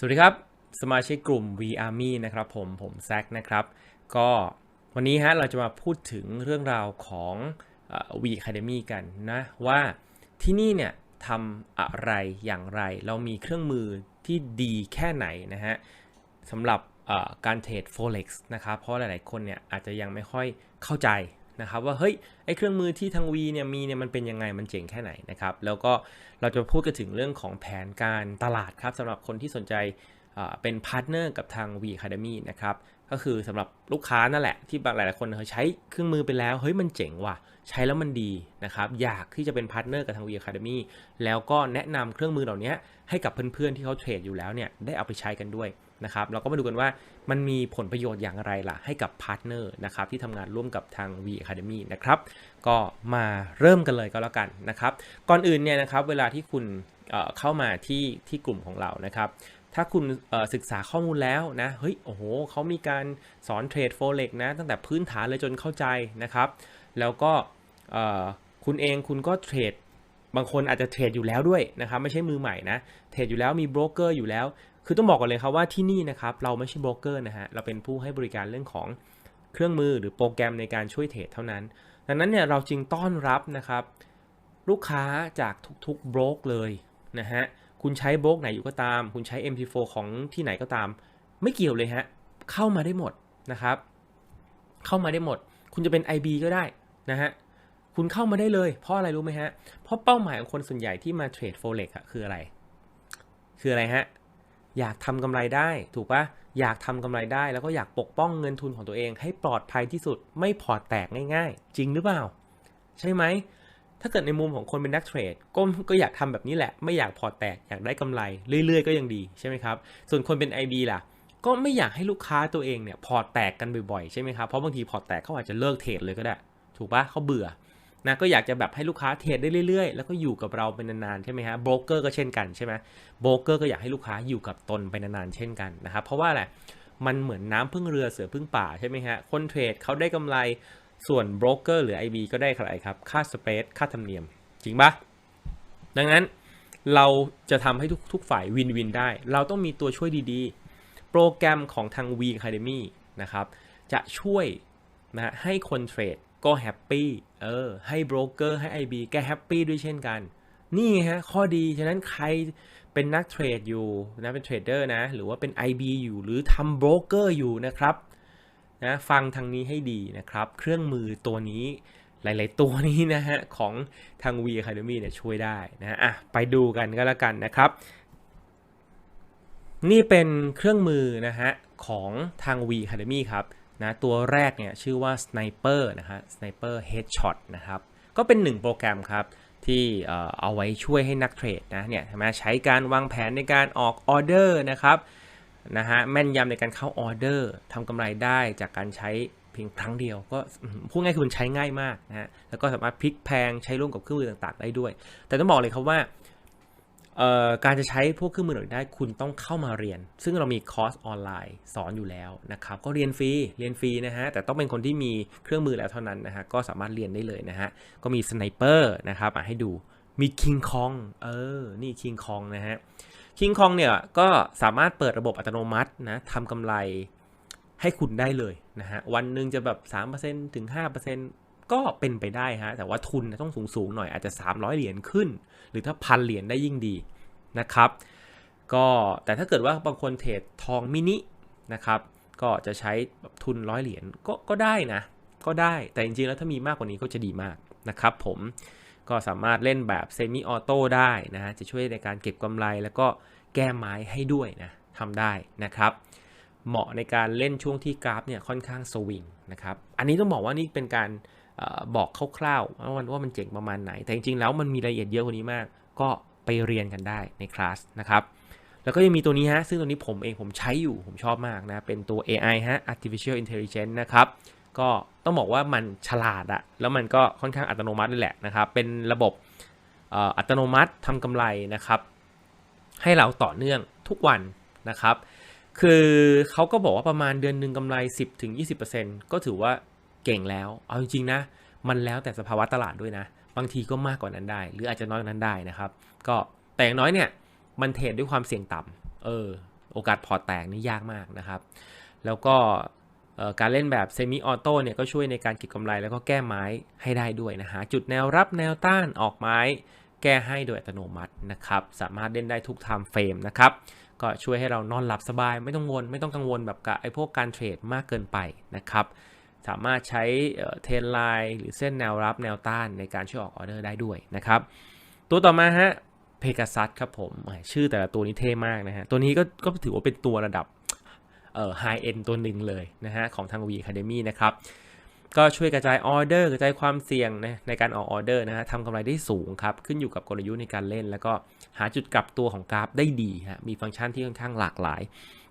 สวัสดีครับ สมาชิกกลุ่ม V Army นะครับผมผมแซคนะครับ ก็วันนี้ฮะเราจะมาพูดถึงเรื่องราวของ V Academy กันนะว่าที่นี่เนี่ยทำอะไรอย่างไร เรามีเครื่องมือที่ดีแค่ไหนนะฮะสำหรับการเทรด Forex นะครับ เพราะหลายๆคนเนี่ยอาจจะยังไม่ค่อยเข้าใจ นะครับว่าเฮ้ยไอเครื่องมือที่ทาง V เนี่ยมีเนี่ยมันเป็นยังไงมันเจ๋งแค่ไหนนะครับแล้วก็เราจะพูดกันถึงเรื่องของแผนการตลาดครับสำหรับคนที่สนใจเป็นพาร์ทเนอร์กับทาง V Academy นะครับก็คือสำหรับลูกค้านั่นแหละที่บางหลายๆคนเขาใช้เครื่องมือไปแล้วเฮ้ยมันเจ๋งว่ะ ใช้แล้วมันดีนะครับอยากที่จะเป็นพาร์ทเนอร์กับทาง V Academy แล้วก็แนะนำเครื่องมือเหล่านี้ให้กับเพื่อนๆที่เขาเทรดอยู่แล้วเนี่ยได้เอาไปใช้กันด้วย นะครับเราก็มาดูกันว่ามันมีผลประโยชน์อย่างไรล่ะ ให้กับพาร์ทเนอร์นะครับที่ทำงานร่วมกับทาง V Academy นะครับก็มาเริ่มกันเลยก็แล้วกันนะครับ ก่อนอื่นเนี่ยนะครับเวลาที่คุณเเข้ามาที่ที่กลุ่มของเรานะครับถ้าคุณศึกษาข้อมูลแล้วนะเฮ้ยโอ้โหเขามีการสอนเทรดโฟเล็กนะตั้งแต่พื้นฐานเลยจนเข้าใจนะครับ แล้วก็คุณเองคุณก็เทรดบางคนอาจจะเทรดอยู่แล้วด้วยนะครับ ไม่ใช่มือใหม่นะ เทรดอยู่แล้วมีโบรกเกอร์อยู่แล้ว คือต้องบอกก่อนเลยครับว่าที่นี่นะครับเราไม่ใช่โบรกเกอร์นะฮะเราเป็นผู้ให้บริการเรื่องของเครื่องมือหรือโปรแกรมในการช่วยเทรดเท่านั้น ดังนั้นเนี่ยเราจึงต้อนรับนะครับลูกค้าจากทุกๆโบรกเลยนะฮะคุณใช้โบรกไหนอยู่ก็ตาม คุณใช้ MT4 ของที่ไหนก็ตาม ไม่เกี่ยวเลยฮะเข้ามาได้หมดนะครับ เข้ามาได้หมด คุณจะเป็น IB ก็ได้นะฮะคุณเข้ามาได้เลย เพราะอะไรรู้ไหมฮะเพราะเป้าหมายของคนส่วนใหญ่ที่มาเทรด Forex อะคืออะไร คืออะไรฮะ อยากทำกำไรได้ ถูกปะอยากทำกำไรได้ แล้วก็อยากปกป้องเงินทุนของตัวเอง ให้ปลอดภัยที่สุดไม่พอแตกง่ายๆ จริงหรือเปล่า ใช่ไหม ถ้าเกิดในมุมของคนเป็นนักเทรดก็ก็อยากทำแบบนี้แหละ ไม่อยากพอแตกอยากได้กำไร เรื่อยๆ ก็ยังดีใช่ไหมครับ ส่วนคนเป็น IB ล่ะ ก็ไม่อยากให้ลูกค้าตัวเองเนี่ยพอแตกกันบ่อยๆใช่ไหมครับเพราะบางทีพอแตกเขาอาจจะเลิกเทรดเลยก็ได้ ถูกปะเขาเบื่อ นะก็อยากจะแบบให้ลูกค้าเทรดได้เรื่อยๆ แล้วก็อยู่กับเราเป็นนานๆใช่ไหมฮะโบรกเกอร์ก็เช่นกันใช่ไหมโบรกเกอร์ก็อยากให้ลูกค้าอยู่กับตนไปนานๆเช่นกันนะครับเพราะว่าอะไรมันเหมือนน้ำพึ่งเรือเสือพึ่งป่าใช่ไหมฮะคนเทรดเขาได้กำไรส่วนโบรกเกอร์หรือ IB ก็ได้อะไรครับค่าสเปรดค่าธรรมเนียม จริงปะดังนั้นเราจะทำให้ทุกทุกฝ่ายวินวินได้ เราต้องมีตัวช่วยดีๆ โปรแกรมของทาง V Academy นะครับจะช่วยนะฮะให้คนเทรด ก็แฮปปี้เออให้โบรกเกอร์ให้ IB ก็แฮปปี้ด้วยเช่นกัน นี่ฮะข้อดี ฉะนั้นใครเป็นนักเทรดอยู่นะเป็นเทรดเดอร์นะหรือว่าเป็น IB อยู่หรือทำโบรกเกอร์อยู่นะครับนะฟังทางนี้ให้ดีนะครับ เครื่องมือตัวนี้หลาย ๆ ตัวนี้นะฮะ ของทาง V Academy เนี่ยช่วยได้นะฮะอะไปดูกันก็แล้วกันนะครับ นี่เป็นเครื่องมือนะฮะ ของทาง V Academy ครับ นะตัวแรกเนี่ยชื่อว่า Sniper นะฮะ Sniper Headshot นะครับ ก็เป็นหนึ่งโปรแกรมครับ ที่เอาไว้ช่วยให้นักเทรดนะเนี่ยใช่ไหมใช้การวางแผนในการออกออเดอร์นะครับนะฮะแม่นยำในการเข้าออเดอร์ทำกำไรได้จากการใช้เพียงครั้งเดียวก็พูดง่ายคือมันใช้ง่ายมากนะฮะแล้วก็สามารถพลิกแพงใช้ร่วมกับเครื่องมือต่างๆ ได้ด้วย แต่ต้องบอกเลยครับว่า การจะใช้พวกเครื่องมือเหล่านี้ได้คุณต้องเข้ามาเรียน ซึ่งเรามีคอร์สออนไลน์สอนอยู่แล้วนะครับก็เรียนฟรีเรียนฟรีนะฮะแต่ต้องเป็นคนที่มีเครื่องมือแล้วเท่านั้นนะฮะก็สามารถเรียนได้เลยนะฮะก็มีสไนเปอร์นะครับอะให้ดูมีคิงคองเออนี่คิงคองนะฮะคิงคองเนี่ยก็สามารถเปิดระบบอัตโนมัตินะทำกำไรให้คุณได้เลยนะฮะวันหนึ่งจะแบบ3%ถึง 5% ก็เป็นไปได้ฮะ แต่ว่าทุนต้องสูงสูงหน่อยอาจจะ 300 เหรียญขึ้น หรือถ้าพันเหรียญได้ยิ่งดีนะครับ ก็แต่ถ้าเกิดว่าบางคนเทรดทองมินินะครับ ก็จะใช้ทุนร้อยเหรียญก็ก็ได้นะ ก็ได้แต่จริงๆแล้วถ้ามีมากกว่านี้ก็จะดีมากนะครับผมก็สามารถเล่นแบบเซมิออโต้ได้นะฮะจะช่วยในการเก็บกำไรแล้วก็แก้ไม้ให้ด้วยนะทำได้นะครับ เหมาะในการเล่นช่วงที่กราฟเนี่ยค่อนข้างสวิงนะครับ อันนี้ต้องบอกว่านี่เป็นการ บอกคร่าวๆว่ามันว่ามันเจ๋งประมาณไหน แต่จริงๆแล้วมันมีรายละเอียดเยอะกว่านี้มาก ก็ไปเรียนกันได้ในคลาสนะครับ แล้วก็ยังมีตัวนี้ฮะ ซึ่งตัวนี้ผมเองผมใช้อยู่ ผมชอบมากนะ เป็นตัว AI ฮะ artificial intelligence นะครับ ก็ต้องบอกว่ามันฉลาดอะแล้วมันก็ค่อนข้างอัตโนมัติเลยแหละนะครับ เป็นระบบอัตโนมัติทำกำไรนะครับ ให้เราต่อเนื่องทุกวันนะครับ คือเขาก็บอกว่าประมาณเดือนหนึ่งกำไร 10-20%ก็ถือว่า เก่งแล้ว เอาจริงๆนะ มันแล้วแต่สภาวะตลาดด้วยนะ บางทีก็มากกว่านั้นได้ หรืออาจจะน้อยกว่านั้นได้นะครับ ก็แต่อย่างน้อยเนี่ย มันเทรดด้วยความเสี่ยงต่ำเออ โอกาสพอแตกนี่ยากมากนะครับ แล้วก็การเล่นแบบเซมิออโต้เนี่ยก็ช่วยในการเก็บกำไรแล้วก็แก้ไม้ให้ได้ด้วยนะฮะ จุดแนวรับแนวต้านออกไม้ แก้ให้โดยอัตโนมัตินะครับ สามารถเล่นได้ทุก time frame นะครับ ก็ช่วยให้เรานอนหลับสบายไม่ต้องวนไม่ต้องกังวลแบบกับไอ้พวกการเทรดมากเกินไปนะครับ สามารถใช้เทรนไลน์หรือเส้นแนวรับแนวต้านในการช่วยออกออเดอร์ได้ด้วยนะครับ ตัวต่อมาฮะเพก a ซัสครับผมแหมชื่อแต่ละตัวนี้เท่มากนะฮะ ตัวนี้ก็ก็ถือว่าเป็นตัวระดับเอ่อไฮเอ็นตัวหนึ่งเลยนะฮะ ของทาง V Academy นะครับ ก็ช่วยกระจายออเดอร์กระจายความเสี่ยงนะในการออกออเดอร์นะฮะทำกำไรได้สูงครับ ขึ้นอยู่กับกลยุทธ์ในการเล่น แล้วก็หาจุดกลับตัวของกราฟได้ดีฮะมีฟังก์ชันที่ค่อนข้างหลากหลาย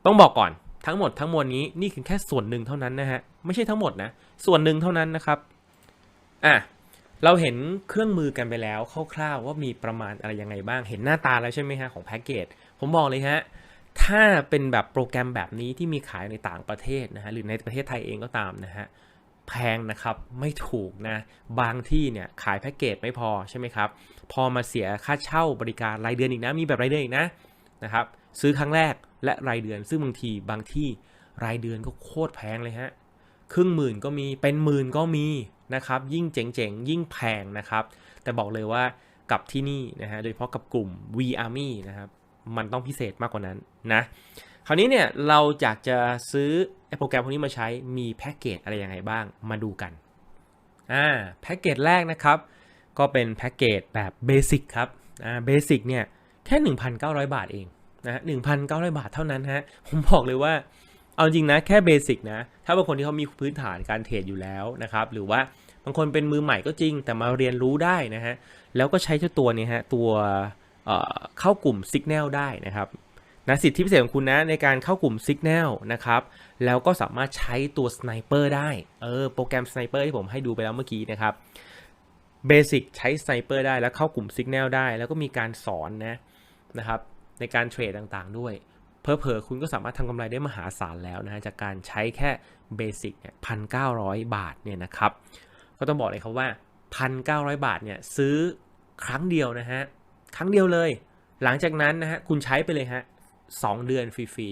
ต้องบอกก่อน ทั้งหมดทั้งมวลนี้นี่คือแค่ส่วนหนึ่งเท่านั้นนะฮะไม่ใช่ทั้งหมดนะส่วนหนึ่งเท่านั้นนะครับอะเราเห็นเครื่องมือกันไปแล้วคร่าวๆว่ามีประมาณอะไรยังไงบ้าง เห็นหน้าตาแล้วใช่ไหมฮะของแพ็กเกจผมบอกเลยฮะถ้าเป็นแบบโปรแกรมแบบนี้ที่มีขายในต่างประเทศนะฮะหรือในประเทศไทยเองก็ตามนะฮะแพงนะครับไม่ถูกนะบางที่เนี่ยขายแพ็กเกจไม่พอใช่ไหมครับพอมาเสียค่าเช่าบริการรายเดือนอีกนะมีแบบรายเดือนอีกนะ นะครับ ซื้อครั้งแรกและรายเดือน ซึ่งบางทีบางที่รายเดือนก็โคตรแพงเลยฮะครึ่งหมื่นก็มีเป็นหมื่นก็มีนะครับ ยิ่งเจ๋งๆ ยิ่งแพงนะครับ แต่บอกเลยว่ากับที่นี่นะฮะโดยเฉพาะกับกลุ่ม V Army นะครับมันต้องพิเศษมากกว่านั้นนะคราวนี้เนี่ยเราอยากจะซื้อไอ้โปรแกรมพวกนี้มาใช้มีแพ็กเกจอะไรยังไงบ้างมาดูกันอ่าแพ็กเกจแรกนะครับ ก็เป็นแพ็กเกจแบบเบสิกครับอ่าเบสิกเนี่ย แค่ 1,900 บาทเองนะฮะ1,900บาทเท่านั้นฮะ ผมบอกเลยว่า เอาจริงนะ แค่เบสิกนะ ถ้าบางคนที่เขามีพื้นฐานการเทรดอยู่แล้วนะครับ หรือว่าบางคนเป็นมือใหม่ก็จริง แต่มาเรียนรู้ได้นะฮะ แล้วก็ใช้เจ้าตัวนี้ฮะ ตัวเเข้ากลุ่ม Signal ได้นะครับนะสิทธิพิเศษของคุณนะในการเข้ากลุ่ม Signal นะครับ แล้วก็สามารถใช้ตัว Sniper ได้ เออ โปรแกรม Sniper ที่ผมให้ดูไปแล้วเมื่อกี้นะครับ เบสิกใช้ Sniper ได้แล้วเข้ากลุ่ม Signal ได้ แล้วก็มีการสอนนะ นะครับในการเทรดต่างๆด้วยเพอเพอคุณก็สามารถทำกำไรได้มหาศาลแล้วนะฮะจากการใช้แค่เบสิกเนี่ยพันเก้าบาทเนี่ยนะครับก็ต้องบอกเลยครับว่า 1,900 บาทเนี่ยซื้อครั้งเดียวนะฮะครั้งเดียวเลย หลังจากนั้นนะฮะคุณใช้ไปเลยฮะสองเดือนฟรี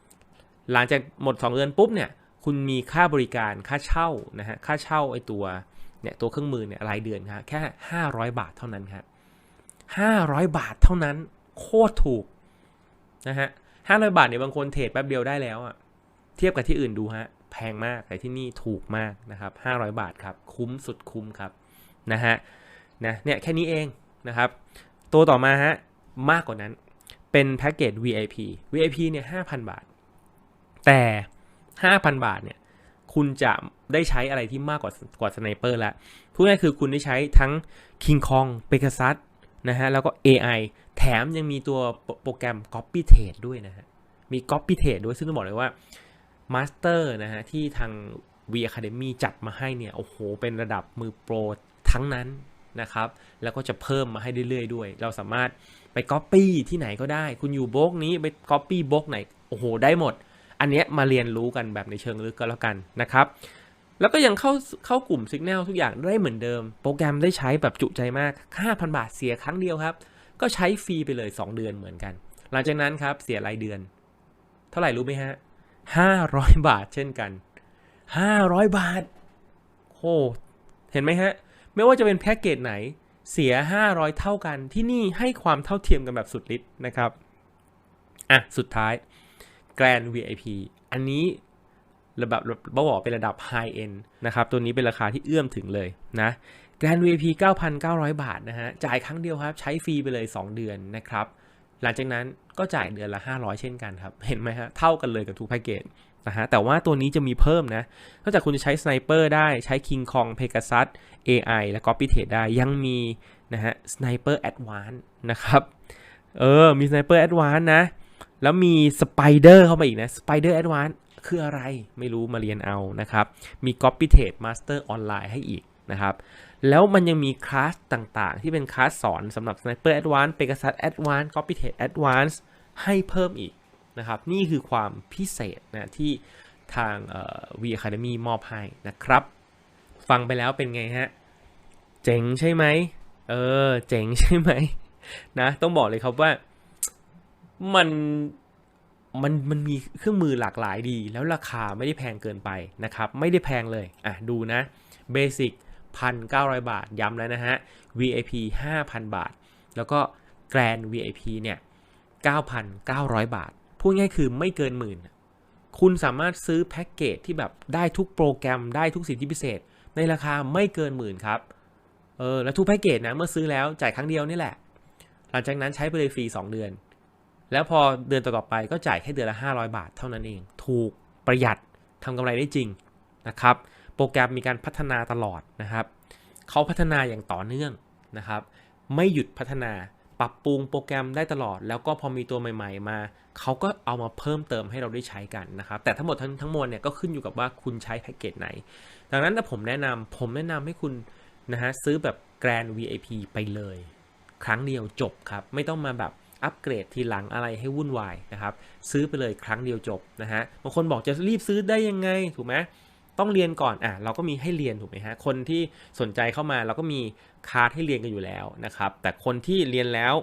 ๆหลังจากหมด 2 เดือนปุ๊บเนี่ยคุณมีค่าบริการค่าเช่านะฮะค่าเช่าไอตัวเนี่ยตัวเครื่องมือเนี่ยรายเดือนครับแค่ 500 บาทเท่านั้นครับ500 บาทเท่านั้น โคตรถูกนะฮะ500บาทเนี่ยบางคนเทรดแป๊บเดียวได้แล้วอะเทียบกับที่อื่นดูฮะแพงมากแต่ที่นี่ถูกมากนะครับ500บาทครับคุ้มสุดคุ้มครับนะฮะนะเนี่ยแค่นี้เองนะครับ ตัวต่อมาฮะมากกว่านั้นเป็นแพ็กเกจ VIP VIP เนี่ย5,000 บาท แต่ 5,000 บาทเนี่ยคุณจะได้ใช้อะไรที่มากกว่ากว่าสไนเปอร์ล้วพูดง่ายคือคุณได้ใช้ทั้ง King Kong Pegasus นะฮะแล้วก็ AI แถมยังมีตัวโปรแกรม Copy Trade ด้วยนะฮะมี Copy Trade ด้วยซึ่งต้องบอกเลยว่ามาสเตอร์นะฮะที่ทาง V Academy จัดมาให้เนี่ยโอ้โหเป็นระดับมือโปรทั้งนั้นนะครับแล้วก็จะเพิ่มมาให้เรื่อยๆด้วย เราสามารถไปก๊อปปี้ที่ไหนก็ได้ คุณอยู่บล็อกนี้ไปก๊อปปี้บล็อกไหนโอ้โหได้หมด อันเนี้ยมาเรียนรู้กันแบบในเชิงลึกก็แล้วกันนะครับ แล้วก็ยังเข้าเข้ากลุ่ม Signal ทุกอย่างได้เหมือนเดิม โปรแกรมได้ใช้แบบจุใจมาก 5,000 บาทเสียครั้งเดียวครับ ก็ใช้ฟรีไปเลย 2 เดือนเหมือนกัน หลังจากนั้นครับเสียรายเดือน เท่าไหร่รู้ไหมฮะ 500 บาทเช่นกัน 500 บาทโอ้เห็นไหมฮะ ไม่ว่าจะเป็นแพ็กเกจไหนเสีย 500 เท่ากันที่นี่ให้ความเท่าเทียมกันแบบสุดฤทธิ์นะครับ อะ สุดท้าย Grand VIP อันนี้ ระดับบอกเป็นระดับ High End นะครับ ตัวนี้เป็นราคาที่เอื้อมถึงเลยนะ Grand VIP 9,900 บาทนะฮะ จ่ายครั้งเดียวครับ ใช้ฟรีไปเลย 2 เดือนนะครับ หลังจากนั้นก็จ่ายเดือนละ 500 เช่นกันครับ เห็นไหมฮะ เท่ากันเลยกับทุกแพ็กเกจนะฮะ แต่ว่าตัวนี้จะมีเพิ่มนะ นอกจากคุณจะใช้ Sniper ได้ ใช้ King Kong Pegasus AI และ Copy Trade ได้ ยังมีนะฮะ Sniper Advance นนะครับ เออ มี Sniper Advance นนะ แล้วมี Spider เข้ามาอีกนะ Spider Advance คืออะไรไม่รู้มาเรียนเอานะครับ มี Copy Trade Master Online ให้อีกนะครับ แล้วมันยังมีคลาสต่างๆ ที่เป็นคลาสสอนสำหรับ Sniper Advance Pegasus Advance Copy Trade Advance ให้เพิ่มอีกนะครับ นี่คือความพิเศษนะที่ทางเอ่อ V Academy มอบให้นะครับ ฟังไปแล้วเป็นไงฮะ เจ๋งใช่ไหมเออ เจ๋งใช่ไหมนะ ต้องบอกเลยครับว่ามัน มันมันมีเครื่องมือหลากหลายดี แล้วราคาไม่ได้แพงเกินไปนะครับ ไม่ได้แพงเลย อะ ดูนะ Basic 1,900 บาทย้ำแล้วนะฮะ VIP 5,000 บาท แล้วก็ Grand VIP เนี่ย9,900 บาท พูดง่ายคือไม่เกินหมื่น คุณสามารถซื้อแพ็กเกจที่แบบได้ทุกโปรแกรมได้ทุกสิทธิพิเศษ ในราคาไม่เกินหมื่นครับ เออ แล้วทุกแพ็กเกจนะ เมื่อซื้อแล้วจ่ายครั้งเดียวนี่แหละ หลังจากนั้นใช้ไปเลยฟรี 2 เดือน แล้วพอเดือนต่อๆไปก็จ่ายแค่เดือนละ 500 บาทเท่านั้นเอง ถูกประหยัดทำกำไรได้จริงนะครับ โปรแกรมมีการพัฒนาตลอดนะครับ เขาพัฒนาอย่างต่อเนื่องนะครับ ไม่หยุดพัฒนาปรับปรุงโปรแกรมได้ตลอด แล้วก็พอมีตัวใหม่ ๆ มา เขาก็เอามาเพิ่มเติมให้เราได้ใช้กันนะครับ แต่ทั้งหมดทั้งทั้งมวลเนี่ยก็ขึ้นอยู่กับว่าคุณใช้แพ็กเกจไหน ดังนั้นถ้าผมแนะนำผมแนะนำให้คุณนะฮะซื้อแบบ Grand VIP ไปเลย ครั้งเดียวจบครับ ไม่ต้องมาแบบ อัปเกรดทีหลังอะไรให้วุ่นวายนะครับ ซื้อไปเลยครั้งเดียวจบนะฮะบางคนบอกจะรีบซื้อได้ยังไงถูกไหมต้องเรียนก่อนอะเราก็มีให้เรียนถูกไหมฮะคนที่สนใจเข้ามาเราก็มีคาร์ดให้เรียนกันอยู่แล้วนะครับ แต่คนที่เรียนแล้ว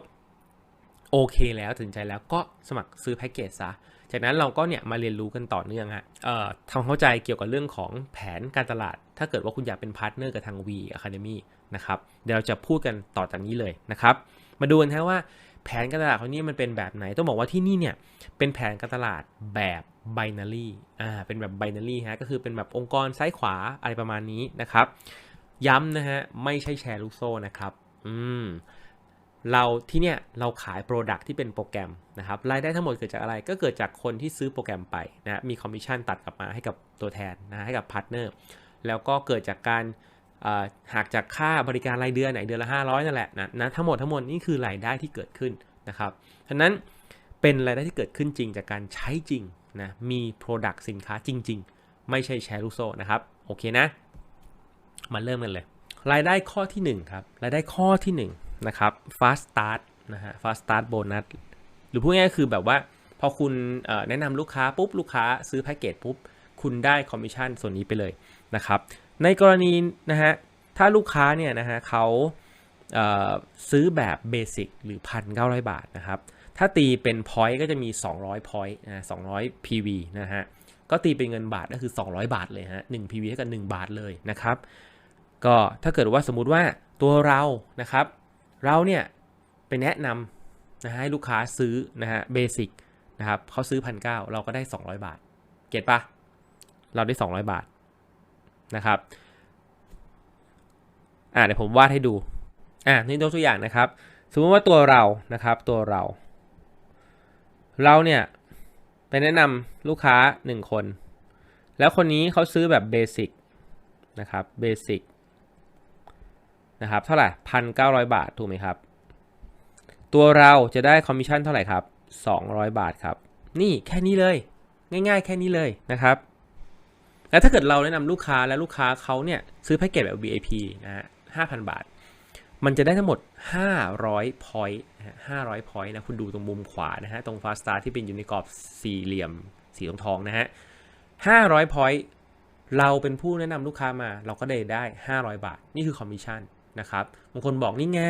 โอเคแล้วถึงใจแล้วก็สมัครซื้อแพ็กเกจซะจากนั้นเราก็เนี่ยมาเรียนรู้กันต่อเนื่องฮะเอ่อทำเข้าใจเกี่ยวกับเรื่องของแผนการตลาด ถ้าเกิดว่าคุณอยากเป็นพาร์ทเนอร์กับทาง V Academy นะครับ เดี๋ยวเราจะพูดกันต่อจากนี้เลยนะครับ มาดูกันฮะว่า แผนการตลาดของนี่มันเป็นแบบไหน ต้องบอกว่าที่นี่เนี่ยเป็นแผนการตลาดแบบ binary อ่าเป็นแบบ binary ฮะก็คือเป็นแบบองค์กรซ้ายขวาอะไรประมาณนี้นะครับ ย้ำนะฮะไม่ใช่แชร์ลูกโซ่นะครับอืมเราที่เนี่ยเราขาย Product ที่เป็นโปรแกรมนะครับรายได้ทั้งหมดเกิดจากอะไรก็เกิดจากคนที่ซื้อโปรแกรมไปนะมีคอมมิชชั่นตัดกลับมาให้กับตัวแทนนะให้กับพาร์ทเนอร์แล้วก็เกิดจากการ หากจากค่าบริการรายเดือนไหนเดือนละ 500นั่นแหละนะนะทั้งหมดทั้งหมดนี่คือรายได้ที่เกิดขึ้นนะครับฉะนั้นเป็นรายได้ที่เกิดขึ้นจริงจากการใช้จริงนะมี Product สินค้าจริง ๆ ไม่ใช่แชร์ลูกโซ่นะครับโอเคนะ มาเริ่มกันเลย รายได้ข้อที่1ครับรายได้ข้อที่1นะครับ fast start นะฮะ fast start bonus หรือพูดง่ายๆคือแบบว่าพอคุณแนะนำลูกค้าปุ๊บลูกค้าซื้อแพ็กเกจปุ๊บ คุณได้คอมมิชชั่นส่วนนี้ไปเลยนะครับ ในกรณีนะฮะถ้าลูกค้าเนี่ยนะฮะเขาซื้อแบบเบสิกหรือ 1,900 บาทนะครับ ถ้าตีเป็น point ก็จะมี 200 point นะ200 PV นะฮะก็ตีเป็นเงินบาทก็คือ 200 บาทเลยฮะ1 PV เท่ากับ1บาทเลยนะครับ ก็ถ้าเกิดว่าสมมุติว่าตัวเรานะครับ เราเนี่ยไปแนะนำนะให้ลูกค้าซื้อนะฮะเบสิกนะครับเขาซื้อพันเเราก็ได้ 200 บาท เก็ตปะ เราได้ 200 บาทนะครับอ่าเดี๋ยวผมวาดให้ดูอ่านี่ยกตัวอย่างนะครับ สมมติว่าตัวเรานะครับตัวเรา เราเนี่ยไปแนะนำลูกค้า 1 คน แล้วคนนี้เขาซื้อแบบเบสิกนะครับเบสิกนะครับเท่าไหร่พันเก้าร้อยบาทถูกไหมครับ ตัวเราจะได้คอมมิชชั่นเท่าไหร่ครับ 200 บาทครับ นี่แค่นี้เลย ง่ายๆ แค่นี้เลยนะครับ แล้วถ้าเกิดเราแนะนำลูกค้าแล้วลูกค้าเขาเนี่ยซื้อแพ็กเกจแบบ VIP นะฮะ5,000บาท มันจะได้ทั้งหมด 500 point นะฮะ500 point นะ คุณดูตรงมุมขวานะฮะ ตรง fast star ที่เป็นอยู่ในกรอบสี่เหลี่ยมสีทองทองนะฮะ500 point เราเป็นผู้แนะนำลูกค้ามา เราก็ได้ได้ 500 บาท นี่คือคอมมิชชั่นนะครับบางคนบอกนี่ไง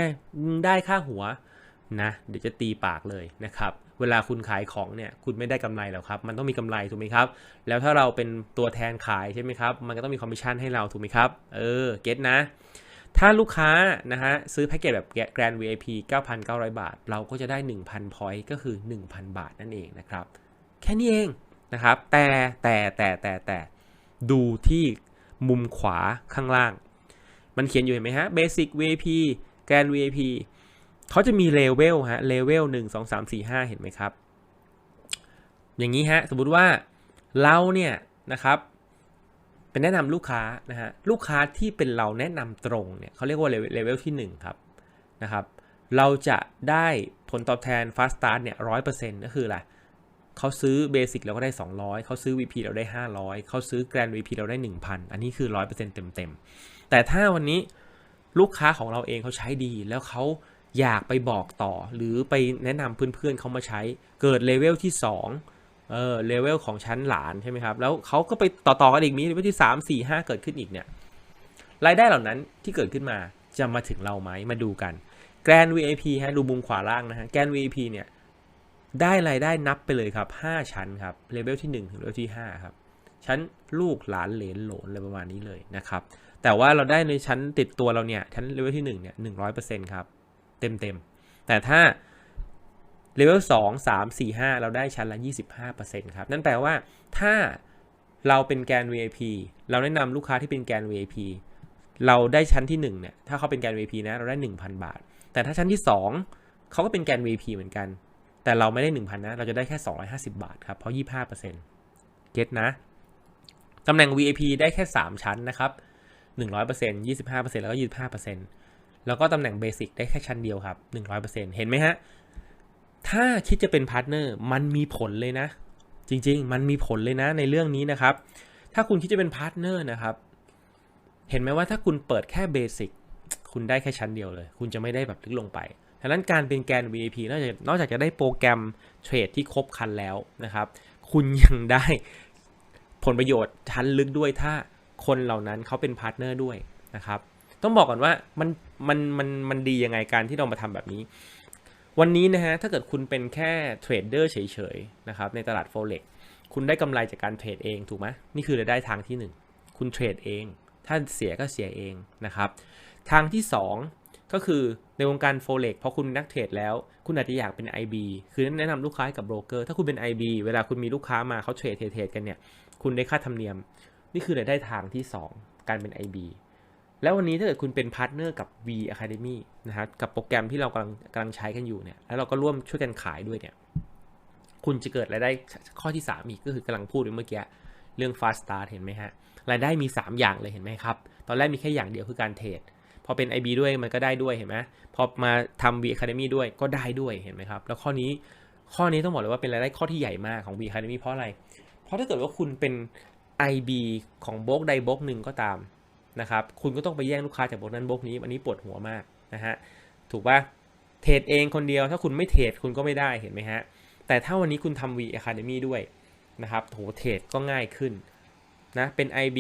ได้ค่าหัวนะเดี๋ยวจะตีปากเลยนะครับ เวลาคุณขายของเนี่ยคุณไม่ได้กำไรแล้วครับ มันต้องมีกำไรถูกไหมครับ แล้วถ้าเราเป็นตัวแทนขายใช่ไหมครับ มันก็ต้องมีคอมมิชชั่นให้เราถูกไหมครับ เออ เก็ตนะ ถ้าลูกค้านะฮะซื้อแพ็กเกจแบบ Grand VIP 9,900 บาท เราก็จะได้ 1,000 point ก็คือ 1,000 บาทนั่นเองนะครับ แค่นี้เองนะครับ แต่แต่แต่แต่แต่ดูที่มุมขวาข้างล่าง มันเขียนอยู่เห็นไหมฮะ Basic VIP Grand VIP เขาจะมีเลเวลฮะเลเวลหนึ่งสองสามสี่ห้าเห็นไหมครับ อย่างนี้ฮะ สมมุติว่าเราเนี่ยนะครับ เป็นแนะนำลูกค้านะฮะลูกค้าที่เป็นเราแนะนำตรงเนี่ยเขาเรียกว่าเลเวลที่ 1 ครับนะครับเราจะได้ผลตอบแทน Fast Start เนี่ยร้อยเปอร์เซ็นต์ก็คืออะไรเขาซื้อเบสิกเราก็ได้ 200 เขาซื้อ VP เราได้ 500 เขาซื้อ Grand VP เราได้ 1,000 อันนี้คือ 100%เต็มๆ แต่ถ้าวันนี้ลูกค้าของเราเองเขาใช้ดีแล้วเขา อยากไปบอกต่อ หรือไปแนะนำเพื่อนๆเขามาใช้ เกิดเลเวลที่2เออเลเวลของชั้นหลานใช่ไหมครับ แล้วเขาก็ไปต่อๆกันอีกมีเลเวลที่ 3 4 5 เกิดขึ้นอีกเนี่ยรายได้เหล่านั้นที่เกิดขึ้นมาจะมาถึงเราไหมมาดูกัน Grand VIP ฮะดูมุมขวาล่างนะฮะ Grand VIP เนี่ยได้รายได้นับไปเลยครับ 5 ชั้นครับเลเวลที่ 1 ถึงเลเวลที่ 5 ครับชั้นลูกหลานเหลนโหลนอะไรประมาณนี้เลยนะครับ แต่ว่าเราได้ในชั้นติดตัวเราเนี่ยชั้นเลเวลที่1เนี่ย100%ครับ เต็มเต็มๆแต่ถ้าเลเวล2 3 4 5เราได้ชั้นละ 25%ครับ นั่นแปลว่าถ้าเราเป็นแกน VIP เราแนะนำลูกค้าที่เป็นแกน VIP เราได้ชั้นที่1เนี่ย ถ้าเขาเป็นแกน VIP นะ เราได้ 1,000 บาท แต่ถ้าชั้นที่ 2 เขาก็เป็นแกน VIP เหมือนกัน แต่เราไม่ได้ 1,000 นะ เราจะได้แค่ 250 บาทครับ เพราะ 25%เก็ตนะ ตำแหน่ง VIP ได้แค่ 3 ชั้นนะครับ 100% 25%แล้วก็ 25% แล้วก็ตำแหน่ง Basic ได้แค่ชั้นเดียวครับ 100%เห็นไหมฮะ ถ้าคิดจะเป็นพาร์ทเนอร์มันมีผลเลยนะ จริง ๆ มันมีผลเลยนะในเรื่องนี้นะครับ ถ้าคุณคิดจะเป็นพาร์ทเนอร์นะครับ เห็นไหมว่าถ้าคุณเปิดแค่เบสิกคุณได้แค่ชั้นเดียวเลย คุณจะไม่ได้แบบลึกลงไปดังนั้นการเป็นแกน VIP นอกจากนอกจากจะได้โปรแกรมเทรดที่ครบคันแล้วนะครับ คุณยังได้ผลประโยชน์ชั้นลึกด้วยถ้าคนเหล่านั้นเขาเป็นพาร์ทเนอร์ด้วยนะครับ ต้องบอกก่อนว่ามันมันมันมันดียังไงการที่เรามาทำแบบนี้ วันนี้นะฮะถ้าเกิดคุณเป็นแค่เทรดเดอร์เฉยๆนะครับในตลาด Forex คุณได้กำไรจากการเทรดเองถูกไหมนี่คือรายได้ทางที่ 1 คุณเทรดเอง ถ้าเสียก็เสียเองนะครับ ทางที่ 2 ก็คือในวงการ Forex พอคุณเป็นนักเทรดแล้ว คุณอาจจะอยากเป็น IB คือแนะนำลูกค้าให้กับโบรกเกอร์ถ้าคุณเป็น IB เวลาคุณมีลูกค้ามาเขาเทรดเทรดกันเนี่ยคุณได้ค่าธรรมเนียม นี่คือรายได้ทางที่ 2 การเป็น IB แล้ววันนี้ถ้าเกิดคุณเป็นพาร์ทเนอร์กับ V Academy นะครับกับโปรแกรมที่เรากำลังกำลังใช้กันอยู่เนี่ยแล้วเราก็ร่วมช่วยกันขายด้วยเนี่ยคุณจะเกิดรายได้ข้อที่ 3 อีกก็คือกำลังพูดเมื่อกี้เรื่อง fast start เห็นไหมฮะรายได้มี 3 อย่างเลยเห็นไหมครับ ตอนแรกมีแค่อย่างเดียวคือการเทรดพอเป็น IB ด้วยมันก็ได้ด้วยเห็นไหมพอมาทำ V Academy ด้วยก็ได้ด้วยเห็นไหมครับ แล้วข้อนี้ข้อนี้ต้องบอกเลยว่าเป็นรายได้ข้อที่ใหญ่มากของ V Academy เพราะอะไร เพราะถ้าเกิดว่าคุณเป็น IB ของโบล็อกใดโบล็อกหนึ่งก็ตาม นะครับคุณก็ต้องไปแย่งลูกค้าจากโบล็อกนั้นโบล็อกนี้อันนี้ปวดหัวมากนะฮะถูกปะเทรดเองคนเดียวถ้าคุณไม่เทรดคุณก็ไม่ได้เห็นไหมฮะแต่ถ้าวันนี้คุณทำ V Academy ด้วยนะครับโหเทรดก็ง่ายขึ้นนะเป็น IB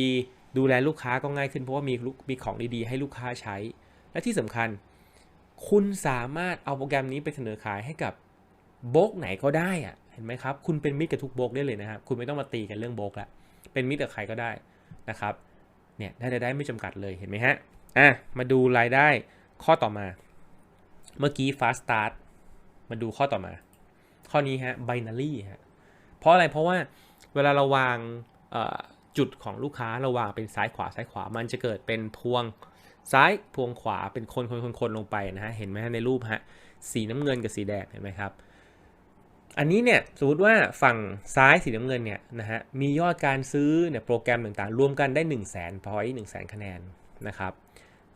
ดูแลลูกค้าก็ง่ายขึ้นเพราะว่ามีลูกมีของดีๆ ให้ลูกค้าใช้ และที่สำคัญ คุณสามารถเอาโปรแกรมนี้ไปเสนอขายให้กับโบล็อกไหนก็ได้อะเห็นไหมครับ คุณเป็นมิตรกับทุกโบล็อกได้เลยนะครับ คุณไม่ต้องมาตีกันเรื่องโบล็อกละเป็นมิตรกับใครก็ได้นะครับ เนี่ยได้รายได้ไม่จำกัดเลยเห็นไหมฮะอะมาดูรายได้ข้อต่อมา เมื่อกี้ fast start มาดูข้อต่อมา ข้อนี้ฮะ binary ฮะเพราะอะไรเพราะว่าเวลาเราวางจุดของลูกค้าเราวางเป็นซ้ายขวาซ้ายขวามันจะเกิดเป็นพวงซ้ายพวงขวาเป็นคนคนคนคนลงไปนะฮะเห็นไหมฮะในรูปฮะสีน้ำเงินกับสีแดงเห็นไหมครับ อันนี้เนี่ยสมมติว่าฝั่งซ้ายสีน้ำเงินเนี่ยนะฮะมียอดการซื้อเนี่ยโปรแกรมต่างๆ รวมกันได้ 1 0 0 0 0แสนพอยต์หนึ่งแสนคะแนนนะครับ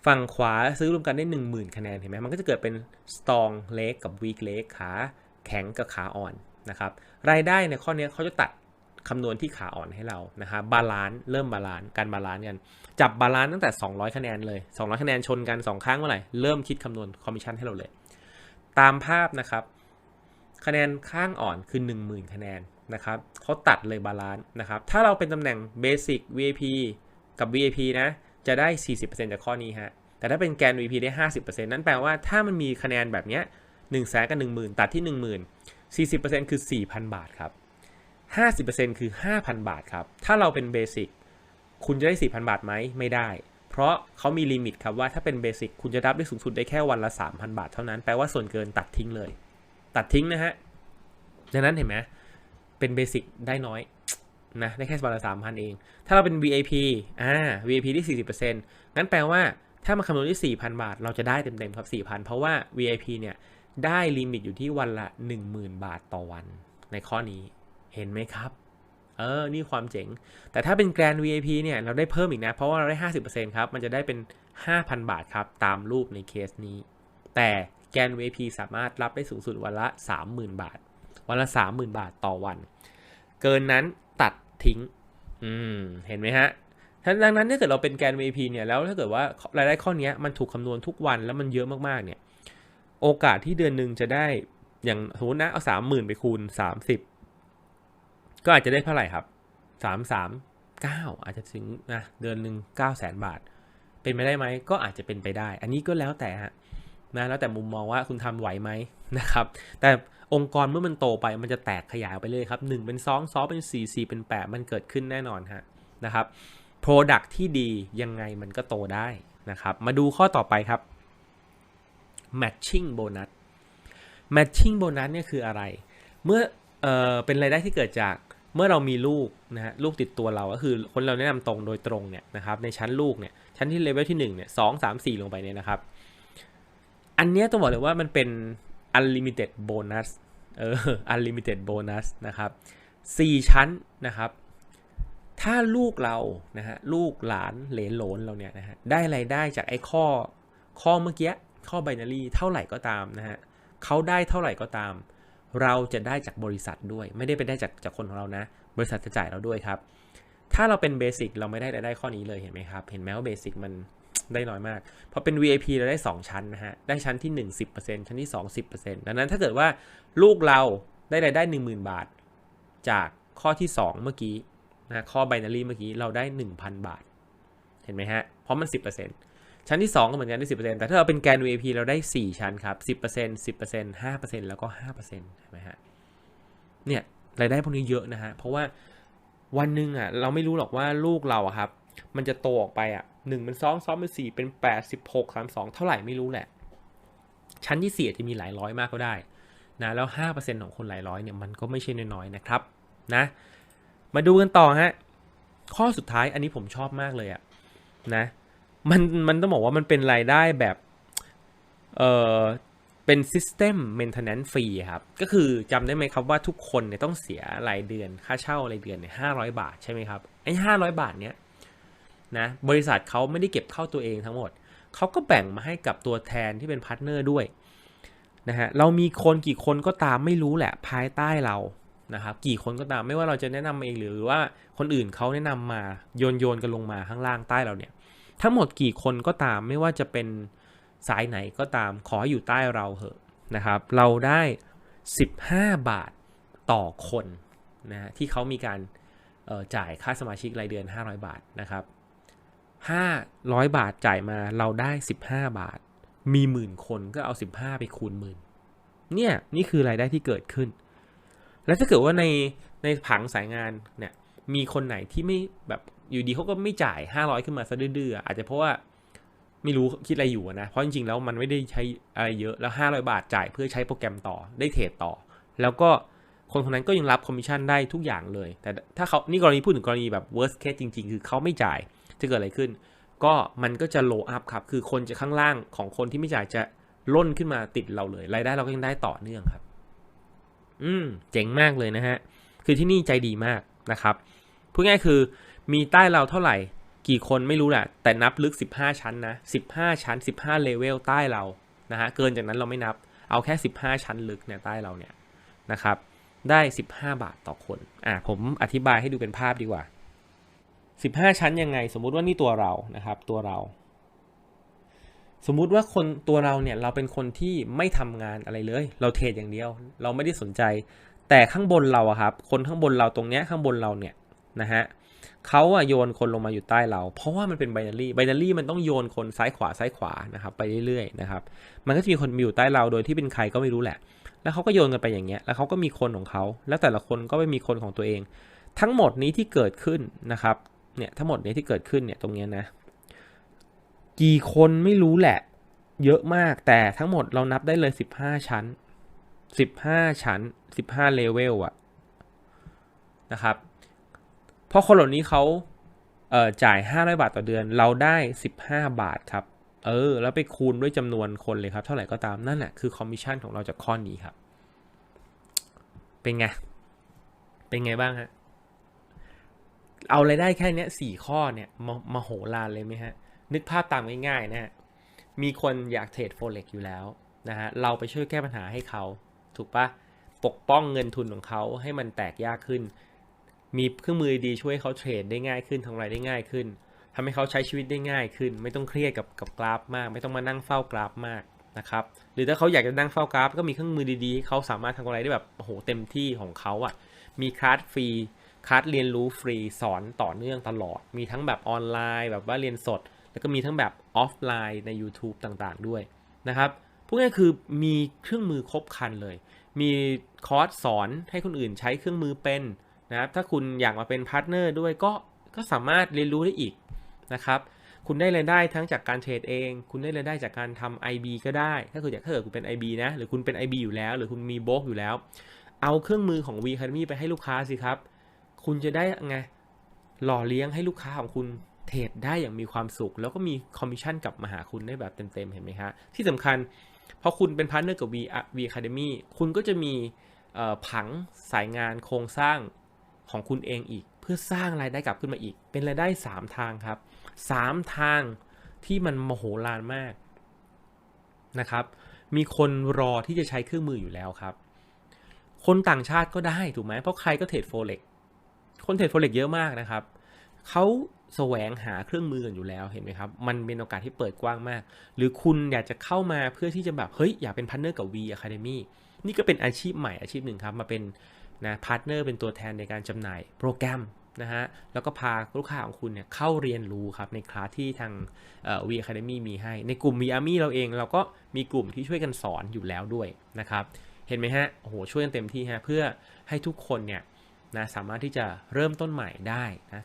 ฝั่งขวาซื้อรวมกันได้ 10,000 คะแนนเห็นไหมมันก็จะเกิดเป็น strong leg กับ weak leg ขาแข็งกับขาอ่อนนะครับรายได้ในข้อนี้เขาจะตัดคำนวณที่ขาอ่อนให้เรานะครับบาลานซ์เริ่มบาลานซ์การบาลานซ์กัน จับบาลานซ์ตั้งแต่ 200 คะแนนเลย 200 คะแนนชนกัน 2 ครั้งเมื่อไหร่เริ่มคิดคำนวณคอมมิชชั่นให้เราเลย ตามภาพนะครับ คะแนนข้างอ่อนคือ 10,000 คะแนนนะครับเขาตัดเลยบาลานซ์นะครับ ถ้าเราเป็นตำแหน่ง Basic VIP กับ VIP นะจะได้ 40%จากข้อนี้ฮะแต่ถ้าเป็นแกน VIP ได้ 50%นั่นแปลว่าถ้ามันมีคะแนนแบบเนี้ย1แสนกับ10,000 ตัดที่ 10,000 40%คือ 4,000 บาทครับ 50%คือ 5,000 บาทครับ ถ้าเราเป็น Basic คุณจะได้ 4,000 บาทไหมไม่ได้ เพราะเขามีลิมิตครับว่าถ้าเป็น Basic คุณจะรับได้สูงสุดได้แค่วันละ 3,000 บาทเท่านั้น แปลว่าส่วนเกินตัดทิ้งเลย ตัดทิ้งนะฮะดังนั้นเห็นไหมเป็นเบสิกได้น้อยนะได้แค่วันละสามพันเอง ถ้าเราเป็น VIP อ่า VIP ที่ 40%งั้นแปลว่าถ้ามาคำนวณที่ 4,000 บาท เราจะได้เต็มๆครับ 4,000 เพราะว่า VIP เนี่ย ได้ลิมิตอยู่ที่วันละ 10,000 บาทต่อวัน ในข้อนี้เห็นไหมครับ เออ นี่ความเจ๋ง แต่ถ้าเป็นแกรน VIP เนี่ย เราได้เพิ่มอีกนะ เพราะว่าเราได้ 50%ครับ มันจะได้เป็น 5,000 บาทครับ ตามรูปในเคสนี้ แต่ แกน VIP สามารถรับได้สูงสุดวันละ 30,000 บาท วันละ 30,000 บาทต่อวัน เกินนั้นตัดทิ้ง อืม เห็นไหมฮะดังนั้นถ้าเกิดเราเป็นแกน VIP เนี่ยแล้วถ้าเกิดว่ารายได้ข้อนี้มันถูกคำนวณทุกวันแล้วมันเยอะมากๆเนี่ย โอกาสที่เดือนหนึ่งจะได้อย่างสมมตินะเอาสามหมื่นไปคูณสามสิบก็อาจจะได้เท่าไหร่ครับสามสามเก้าอาจจะถึงนะเดือนหนึ่งเก้าแสนบาท เป็นไปได้ไหมก็อาจจะเป็นไปได้ อันนี้ก็แล้วแต่ฮะ นะแล้วแต่มุมมองว่าคุณทำไหวไหมนะครับ แต่องค์กรเมื่อมันโตไปมันจะแตกขยายไปเลยครับ 1 เป็น 2 2 เป็น 4 4 เป็น 8 มันเกิดขึ้นแน่นอนฮะนะครับ Product ที่ดียังไงมันก็โตได้นะครับ มาดูข้อต่อไปครับ Matching Bonus Matching Bonus เนี่ยคืออะไร เมื่อเออเป็นรายได้ที่เกิดจากเมื่อเรามีลูกนะฮะลูกติดตัวเราก็คือคนเราแนะนำตรงโดยตรงเนี่ยนะครับในชั้นลูกเนี่ยชั้นที่เลเวลที่1เนี่ยสองสามสี่ลงไปเนี่ยนะครับ อันเนี้ยต้องบอกเลยว่ามันเป็น unlimited bonus เออ unlimited bonus นะครับสี่ชั้นนะครับ ถ้าลูกเรานะฮะลูกหลานเหลนโหลนเราเนี่ยนะฮะได้ไรายได้จากไอ้ข้อข้อเมื่อกี้ข้อ binary เท่าไหร่ก็ตามนะฮะเขาได้เท่าไหร่ก็ตาม เราจะได้จากบริษัทด้วย ไม่ได้ไปได้จากจากคนของเรานะ บริษัทจะจ่ายเราด้วยครับ ถ้าเราเป็นเบสิกเราไม่ได้รายได้ข้อนี้เลยเห็นไหมครับ เห็นไหมว่าเบสิกมัน ได้น้อยมากพอเป็น VIP เราได้ 2 ชั้นนะฮะ ได้ชั้นที่ 1 10%ชั้นที่ 2 10%ดังนั้นถ้าเกิดว่าลูกเราได้รายได้ 10,000 บาท จากข้อที่ 2 เมื่อกี้นะข้อ binary เมื่อกี้เราได้ 1,000 บาท เห็นไหมฮะ เพราะมัน 10%ชั้นที่ 2 ก็เหมือนกันได้ 10%แต่ถ้าเราเป็นแกน VIP เราได้ 4 ชั้นครับ 10% 10% 5%แล้วก็ 5%เห็นไหมฮะเนี่ยรายได้พวกนี้เยอะนะฮะเพราะว่าวันหนึ่งอะเราไม่รู้หรอกว่าลูกเราอะครับ มันจะโตออกไปอะ หนึ่งเป็นสองสองเป็นสี่เป็นแปดสิบหกสามสองเท่าไหร่ไม่รู้แหละ ชั้นที่สี่อาจะมีหลายร้อยมากก็ได้นะแล้วห้าเปอร์เซ็นของคนหลายร้อยเนี่ยมันก็ไม่ใช่น้อยๆนะครับนะมาดูกันต่อฮะข้อสุดท้ายอันนี้ผมชอบมากเลยอะนะมันมันต้องบอกว่ามันเป็นรายได้แบบเออเป็น System Maintenance Fee ครับ ก็คือจำได้ไหมครับว่าทุกคนเนี่ยต้องเสียรายเดือนค่าเช่ารายเดือนเนี่ยห้าร้อยบาทใช่ไหมครับไอ้ห้าร้อยบาทเนี้ย นะบริษัทเขาไม่ได้เก็บเข้าตัวเองทั้งหมด เขาก็แบ่งมาให้กับตัวแทนที่เป็นพาร์ทเนอร์ด้วยนะฮะเรามีคนกี่คนก็ตามไม่รู้แหละภายใต้เรานะครับกี่คนก็ตามไม่ว่าเราจะแนะนำเองหรือว่าคนอื่นเขาแนะนำมาโยนโยนกันลงมาข้างล่างใต้เราเนี่ย ทั้งหมดกี่คนก็ตามไม่ว่าจะเป็นสายไหนก็ตามขอให้อยู่ใต้เราเหอะนะครับ เราได้ 15 บาทต่อคนนะฮะที่เขามีการจ่ายค่าสมาชิกรายเดือน 500 บาทนะครับ 500 บาทจ่ายมาเราได้ 15 บาท มีหมื่นคนก็เอา 15 ไปคูณหมื่นเนี่ยนี่คือรายได้ที่เกิดขึ้น แล้วถ้าเกิดว่าในในผังสายงานเนี่ยมีคนไหนที่ไม่แบบอยู่ดีเขาก็ไม่จ่าย 500 ขึ้นมาซะดื้อๆอาจจะเพราะว่าไม่รู้คิดอะไรอยู่นะ เพราะจริงๆแล้วมันไม่ได้ใช้อะไรเยอะแล้ว 500 บาทจ่ายเพื่อใช้โปรแกรมต่อได้เทรดต่อ แล้วก็คนคนนั้นก็ยังรับคอมมิชชั่นได้ทุกอย่างเลย แต่ถ้าเขานี่กรณีพูดถึงกรณีแบบ worst case จริง ๆ คือเขาไม่จ่าย จะเกิดอะไรขึ้น ก็มันก็จะ low up ครับ คือคนจะข้างล่างของคนที่ไม่จ่ายจะล่นขึ้นมาติดเราเลย รายได้เราก็ยังได้ต่อเนื่องครับ อืม เจ๋งมากเลยนะฮะ คือที่นี่ใจดีมากนะครับ พูดง่ายคือมีใต้เราเท่าไหร่ กี่คนไม่รู้แหละ แต่นับลึก 15 ชั้นนะ 15 ชั้น 15เลเวลใต้เรา นะฮะ เกินจากนั้นเราไม่นับ เอาแค่ 15 ชั้นลึกเนี่ยใต้เราเนี่ยนะครับ ได้ 15 บาทต่อคน อ่าผมอธิบายให้ดูเป็นภาพดีกว่า 15 ชั้นยังไง สมมุติว่านี่ตัวเรานะครับตัวเรา สมมุติว่าคนตัวเราเนี่ยเราเป็นคนที่ไม่ทำงานอะไรเลย เราเทรดอย่างเดียว เราไม่ได้สนใจ แต่ข้างบนเราอะครับ คนข้างบนเราตรงเนี้ยข้างบนเราเนี่ยนะฮะเขาอะโยนคนลงมาอยู่ใต้เรา เพราะว่ามันเป็นไบนารี่ไบนารี่มันต้องโยนคนซ้ายขวาซ้ายขวานะครับไปเรื่อยๆนะครับมันก็จะมีคนมีอยู่ใต้เราโดยที่เป็นใครก็ไม่รู้แหละ แล้วเขาก็โยนกันไปอย่างเงี้ยแล้วเขาก็มีคนของเขาแล้วแต่ละคนก็ไม่มีคนของตัวเอง ทั้งหมดนี้ที่เกิดขึ้นนะครับ เนี่ยทั้งหมดนี้ที่เกิดขึ้นเนี่ยตรงนี้นะ กี่คนไม่รู้แหละ เยอะมากแต่ทั้งหมดเรานับได้เลย 15 ชั้น 15 ชั้น 15เลเวลอะนะครับเพราะคนเหล่านี้เขาเอ่อจ่าย 500 บาทต่อเดือน เราได้ 15 บาทครับ เออ แล้วไปคูณด้วยจำนวนคนเลยครับ เท่าไหร่ก็ตามนั่นแหละคือคอมมิชชั่นของเราจากข้อนี้ครับ เป็นไง เป็นไงบ้างฮะ เอารายได้แค่เนี้ยสี่ข้อเนี่ยมามาโหรานเลยไหมฮะ นึกภาพตามง่ายๆนะฮะ มีคนอยากเทรดโฟเร็กอยู่แล้วนะฮะ เราไปช่วยแก้ปัญหาให้เขา ถูกปะปกป้องเงินทุนของเขาให้มันแตกยากขึ้น มีเครื่องมือดีช่วยเขาเทรดได้ง่ายขึ้นทำอะไรได้ง่ายขึ้นทำให้เขาใช้ชีวิตได้ง่ายขึ้น ไม่ต้องเครียดกับกับกราฟมาก ไม่ต้องมานั่งเฝ้ากราฟมากนะครับ หรือถ้าเขาอยากจะนั่งเฝ้ากราฟ ก็มีเครื่องมือดีๆเขาสามารถทำอะไรได้แบบโอ้โหเต็มที่ของเขาอะ่ะ มีคลาสฟรี คลาสเรียนรู้ฟรีสอนต่อเนื่องตลอด มีทั้งแบบออนไลน์ แบบว่าเรียนสด แล้วก็มีทั้งแบบออฟไลน์ใน YouTube ต่างๆ ด้วยนะครับพวกนี้คือมีเครื่องมือครบครันเลย มีคอร์สสอนให้คนอื่นใช้เครื่องมือเป็นนะครับถ้าคุณอยากมาเป็นพาร์ทเนอร์ด้วยก็ก็สามารถเรียนรู้ได้อีกนะครับคุณได้รายได้ทั้งจากการเทรดเอง คุณได้รายได้จากการทำ IB ก็ได้ ถ้าคุณอยากถ้าเกิดคุณเป็น IB นะ หรือคุณเป็น IB อยู่แล้ว หรือคุณมีโบล็อกอยู่แล้ว เอาเครื่องมือของ V Academy ไปให้ลูกค้าสิครับ คุณจะได้ไงหล่อเลี้ยงให้ลูกค้าของคุณเทรดได้อย่างมีความสุข แล้วก็มีคอมมิชชั่นกลับมาหาคุณได้แบบเต็มๆ เห็นไหมฮะ ที่สำคัญพอคุณเป็นพาร์ทเนอร์กับ V V Academy คุณก็จะมีผังสายงานโครงสร้างของคุณเองอีก เพื่อสร้างรายได้กลับขึ้นมาอีก เป็นรายได้ 3 ทางครับ 3 ทางที่มันมโหฬารมากนะครับ มีคนรอที่จะใช้เครื่องมืออยู่แล้วครับ คนต่างชาติก็ได้ถูกไหมเพราะใครก็เทรดโฟเล็ก คนเทรดโฟเล็กเยอะมากนะครับเขาแสวงหาเครื่องมือกันอยู่แล้วเห็นไหมครับ มันเป็นโอกาสที่เปิดกว้างมาก หรือคุณอยากจะเข้ามาเพื่อที่จะแบบ เฮ้ย อยากเป็นพาร์ทเนอร์กับ V Academy นี่ก็เป็นอาชีพใหม่อาชีพหนึ่งครับ มาเป็นนะพาร์ทเนอร์เป็นตัวแทนในการจำหน่ายโปรแกรมนะฮะ แล้วก็พาลูกค้าของคุณเนี่ยเข้าเรียนรู้ครับในคลาสที่ทางเอ่อ V Academy มีให้ ในกลุ่ม V Army เราเองเราก็มีกลุ่มที่ช่วยกันสอนอยู่แล้วด้วยนะครับ เห็นไหมฮะ โอ้โห ช่วยกันเต็มที่ฮะ เพื่อให้ทุกคนเนี่ย นะสามารถที่จะเริ่มต้นใหม่ได้นะ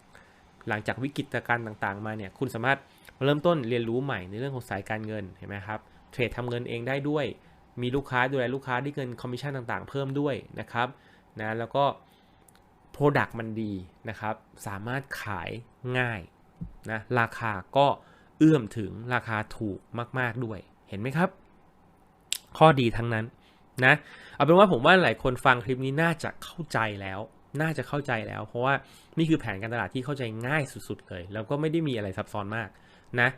หลังจากวิกฤตการณ์ต่างๆ มาเนี่ยคุณสามารถเริ่มต้นเรียนรู้ใหม่ในเรื่องของสายการเงินเห็นไหมครับเทรดทำเงินเองได้ด้วย มีลูกค้าดูแลลูกค้าได้เงินคอมมิชชั่นต่างๆ เพิ่มด้วยนะครับนะแล้วก็ Product มันดีนะครับสามารถขายง่ายนะราคาก็เอื้อมถึงราคาถูกมาก ๆด้วยเห็นไหมครับ ข้อดีทั้งนั้นนะเอาเป็นว่าผมว่าหลายคนฟังคลิปนี้น่าจะเข้าใจแล้ว น่าจะเข้าใจแล้ว เพราะว่านี่คือแผนการตลาดที่เข้าใจง่ายสุดๆเลย แล้วก็ไม่ได้มีอะไรซับซ้อนมากนะ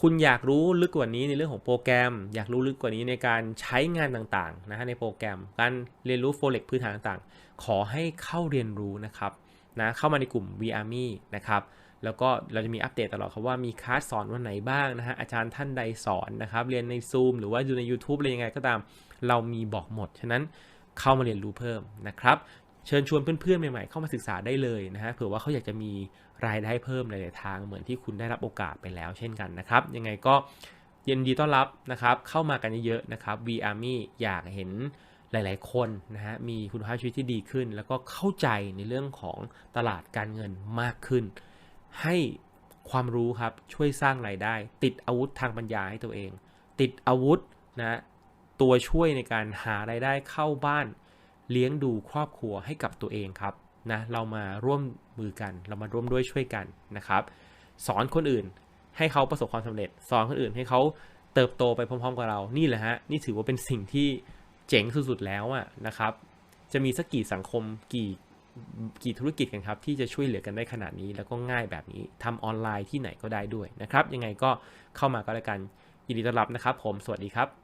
คุณอยากรู้ลึกกว่านี้ในเรื่องของโปรแกรม อยากรู้ลึกกว่านี้ในการใช้งานต่างๆนะฮะในโปรแกรม การเรียนรู้ Forex พื้นฐานต่างๆ ขอให้เข้าเรียนรู้นะครับนะเข้ามาในกลุ่ม v r m y นะครับแล้วก็เราจะมีอัปเดตตลอดครับว่ามีคลาสสอนวันไหนบ้างนะฮะอาจารย์ท่านใดสอนนะครับเรียนใน Zoom หรือว่าดูใน YouTube อะไรยังไงก็ตาม เรามีบอกหมด ฉะนั้นเข้ามาเรียนรู้เพิ่มนะครับ เชิญชวนเพื่อนๆ ใหม่ๆ เข้ามาศึกษาได้เลยนะฮะเผื่อว่าเขาอยากจะมีรายได้เพิ่มหลายๆทางเหมือนที่คุณได้รับโอกาสไปแล้วเช่นกันนะครับ ยังไงก็ยินดีต้อนรับนะครับ เข้ามากันเยอะๆนะครับ V Army อยากเห็นหลายๆ คนนะฮะมีคุณภาพชีวิตที่ดีขึ้น แล้วก็เข้าใจในเรื่องของตลาดการเงินมากขึ้น ให้ความรู้ครับช่วยสร้างรายได้ ติดอาวุธทางปัญญาให้ตัวเอง ติดอาวุธนะตัวช่วยในการหารายได้เข้าบ้าน เลี้ยงดูครอบครัวให้กับตัวเองครับนะเรามาร่วมมือกันเรามาร่วมด้วยช่วยกันนะครับ สอนคนอื่นให้เขาประสบความสำเร็จ สอนคนอื่นให้เขาเติบโตไปพร้อมๆกับเรานี่แหละฮะนี่ถือว่าเป็นสิ่งที่เจ๋งสุดๆแล้วอะนะครับ จะมีสักกี่สังคมกี่กี่ธุรกิจกันครับ ที่จะช่วยเหลือกันได้ขนาดนี้แล้วก็ง่ายแบบนี้ทำออนไลน์ที่ไหนก็ได้ด้วยนะครับ ยังไงก็เข้ามาก็แล้วกันยินดีต้อนรับนะครับ ผมสวัสดีครับ